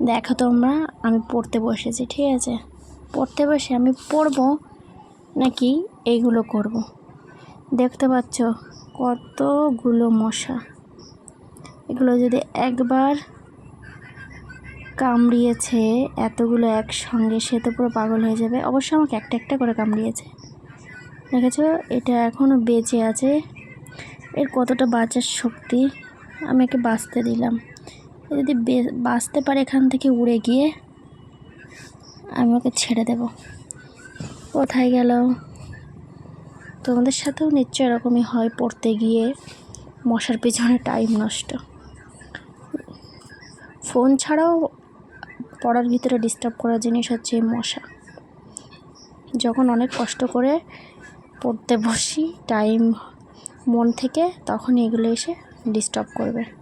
দেখো তোমরা, আমি পড়তে বসেছি, ঠিক আছে? পড়তে বসে আমি পড়ব নাকি এইগুলো করব। দেখতে পাচ্ছ কতগুলো মশা। এগুলো যদি একবার কামড়িয়েছে, এতগুলো একসঙ্গে, সে তো পুরো পাগল হয়ে যাবে। অবশ্য আমাকে একটা একটা করে কামড়িয়েছে। দেখেছ? এটা এখনও বেঁচে আছে। এর কতটা বাঁচার শক্তি? আমি একে বাঁচতে দিলাম। এ যদি বাঁচতে পারে এখান থেকে উড়ে গিয়ে, আমি ওকে ছেড়ে দেব। কোথায় গেল? তোমাদের সাথেও নিশ্চয় এরকমই হয় পড়তে গিয়ে। মশার পিছনে টাইম নষ্ট। ফোন ছাড়াও পড়ার ভিতরে ডিস্টার্ব করার জিনিস হচ্ছে মশা। যখন অনেক কষ্ট করে পড়তে বসি টাইম মন থেকে তখন এগুলো এসে ডিস্টার্ব করবে।